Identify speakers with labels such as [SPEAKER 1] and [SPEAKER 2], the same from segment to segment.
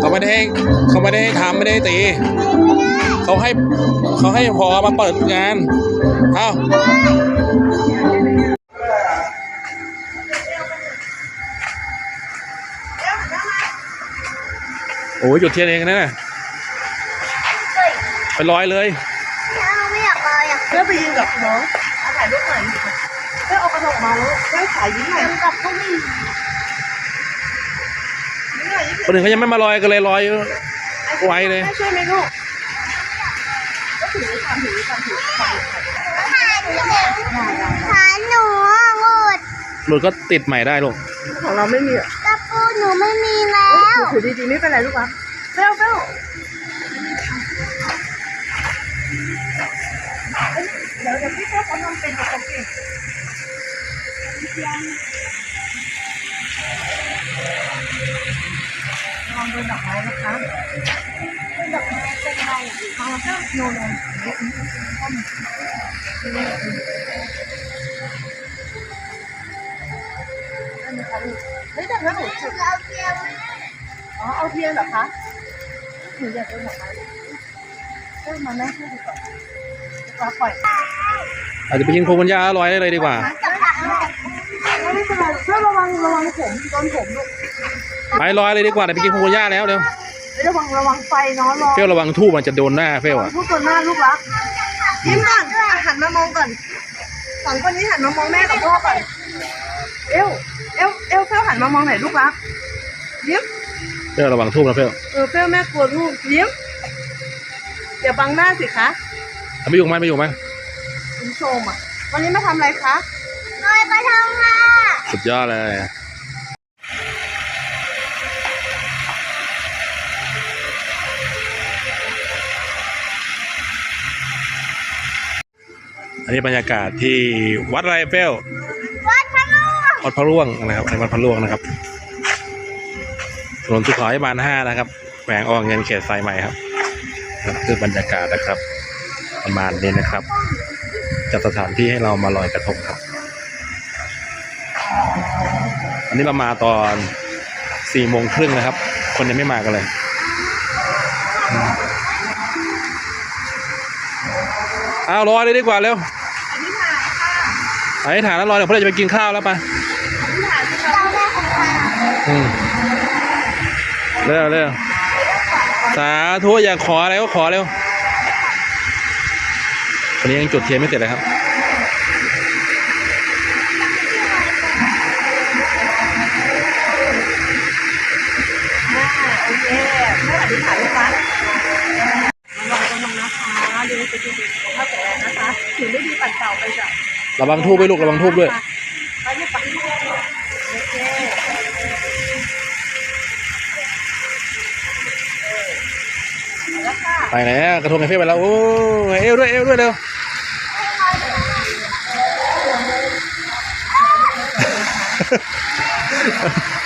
[SPEAKER 1] เขาไม่ได้ให้เขาไม่ได้ให้ทำไม่ได้ให้ตี เขาให้เขาให้พอมาเปิดงาน เอ้าโอ้ยจุดเทียนเองนะน่ะไปลอยเลย
[SPEAKER 2] ไม่อยากไปอะ
[SPEAKER 3] เพื่อไปยืนกับน้องเอาถ่ายรูปหน่อยเพื่อเอากระทงมาแล้วเพื่อถ่ายยิ้มหน่อย
[SPEAKER 2] ทำกับพวกนี้
[SPEAKER 1] คนอื่นเขายังไม่มาลอยกันเลยลอย
[SPEAKER 3] น่อย
[SPEAKER 1] ไวเลย
[SPEAKER 3] แม่ช่วยไหมลูกก็ถือทำถือทำถือทำ
[SPEAKER 2] ขาหนูอะงูด
[SPEAKER 1] หลุดก็ติดใหม่ได้ลูก
[SPEAKER 3] ของเราไม่มีอะ
[SPEAKER 2] ตะปูหนูไม่มีแล้ว
[SPEAKER 3] ถือดีๆไม่เป็นไรลูกวะเฟลเฟลเดี๋ยวเดี๋ยวพี่เฟลเขาทำเป็นเขาเก่ง ลองดูดอกไม้นะคะ
[SPEAKER 2] ดอกไม้เป็นไร
[SPEAKER 3] เอาเฟลโนโนเฮ้ยแต่ถ้าหนูจุด
[SPEAKER 2] เราเพียง
[SPEAKER 3] อ๋อเอาเทียนเหรอคะหนูอยากเป็นดอกไม้เริ่มมาแม่ช่วยดูก่อนปล่อย
[SPEAKER 1] อาจจะไปกินโคกุนยาลอยได้เลยดีกว่า
[SPEAKER 2] กับผักลูก
[SPEAKER 3] ไม่เป็นไรเพื่อระวังระวังผมโดนผมลูก
[SPEAKER 1] ไปลอยเลยดีกว่าเดี๋ยวไปกินโคกุนยาแล้วเร็ว
[SPEAKER 3] ระวังระวังไฟเนาะรอ
[SPEAKER 1] เฟลระวังทูบมันจะโดนหน้าเฟลอะ
[SPEAKER 3] พูดตัวหน้าลูกรักยิ้มก่อนหันมามองก่อนสองคนนี้หันมามองแม่กับพ่อก่อนเอวเอวเอวเฟลหันมามองไหนลูกรักยิ้ม
[SPEAKER 1] เฟลระวังทูบนะเฟล
[SPEAKER 3] เออเฟลแม่กลัวลูกยิ้มอย่าบังหน้าสิคะ
[SPEAKER 1] เอาไม่อยู่ไหมไม่อยู่ไหม
[SPEAKER 3] คุณโชมอะวันนี้มาทำอะไรคะ
[SPEAKER 2] ลอยกระทงค่ะ
[SPEAKER 1] สุดยอดเลย อันนี้บรรยากาศที่วัดไรเฟล
[SPEAKER 2] วัดพระลูก
[SPEAKER 1] วัดพระร่วงนะครับในวัดพระร่วงนะครับถนนสุขาพิบาลห้านะครับแขวงออกเงินเขตสายใหม่ครับนี่คือบรรยากาศนะครับ ประมาณนี้นะครับ จัดสถานที่ให้เรามาลอยกระทงครับ อันนี้เรามาตอนสี่โมงครึ่งนะครับ คนยังไม่มากันเลยอืมอ้าวรอเลยดีกว่าเร็ว
[SPEAKER 3] อธิษฐานค่ะ
[SPEAKER 1] อธิษฐานแล้วรอเดี๋ยวพวกเราจะไปกินข้าวแล้วไป
[SPEAKER 3] อธิษฐานสิคะ
[SPEAKER 2] เราได้ของขวัญ
[SPEAKER 1] อืมเร็วเร็วสาธุอยากขออะไรก็ขอเร็ววันนี้ยังจุดเทียนไม่เสร็จเลยครับ
[SPEAKER 3] อ่าโอเคแม่อธิษฐานนะคะลองกำลังนะคะดูสิดูสุขภาพแข็งแรงนะคะถือไม่ดีปัดเป่าไปจ้ะ
[SPEAKER 1] ระวังทูบด้วยลูกระวังทูบด้วย
[SPEAKER 3] ไปลูกไปโอเคแล้วค่ะ
[SPEAKER 1] ไปแล้วกระทงไอเฟ่ไปแล้วโอ้ยเอวด้วยเอวด้วยเร็ว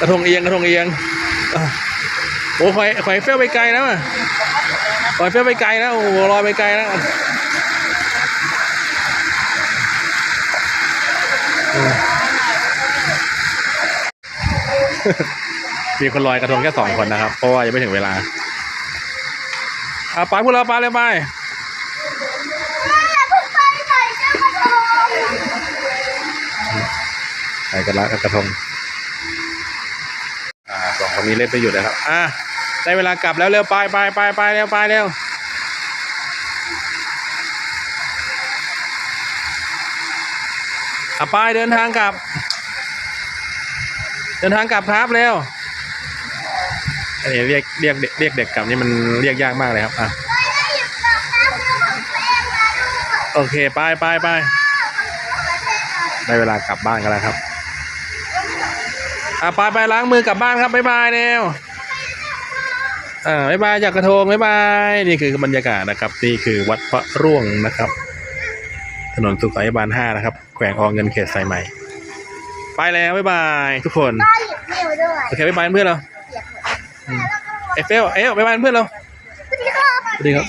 [SPEAKER 1] กระทงเอียงกระทงเอียงโอ้ยข่อยข่อยเฟ้ลไปไกลแล้วอะข่อยเฟ้ลไปไกลแล้วโอ้ลอยไปไกลแล้ว มีคนลอยกระทงแค่สองคนนะครับ เพราะว่ายังไม่ถึงเวลาอะไปพวกเราไปเลยไป
[SPEAKER 2] อย่าเพิ่งไปใส่กระทง
[SPEAKER 1] ไปกันละกระทงอ่าสองคนนี้เล่นไปอยู่นะครับ อะได้เวลากลับแล้วเร็วไปไปไปไปเร็วไปเร็วอะไปเดินทางกลับ เดินทางกลับครับเร็วอันนี้เรียกเรียกเด็กเรียกเด็กกลับนี่มันเรียกยากมากเลยครับอะโอเคไปไปไปได้เวลากลับบ้านกันแล้วครับอะไปไปล้างมือกลับบ้านครับบ๊ายบายเร็วอ่าบ๊ายบายจากกระทงบ๊ายบายนี่คือบรรยากาศนะครับ นี่คือวัดพระร่วงนะครับ ถนนสุขสายบานห้านะครับแขวงอเงินเขตสายใหม่ ไปแล้วบ๊ายบายทุกคน
[SPEAKER 2] ป้าหยิบนิ้วด้วย
[SPEAKER 1] โอเคบ๊ายบายเพื่อนเรา
[SPEAKER 2] เปียกหมด
[SPEAKER 1] เอฟเฟลเอฟบ๊ายบายเพื่อนเรา
[SPEAKER 2] สวัสดีค่ะ
[SPEAKER 1] สวัสดีครับ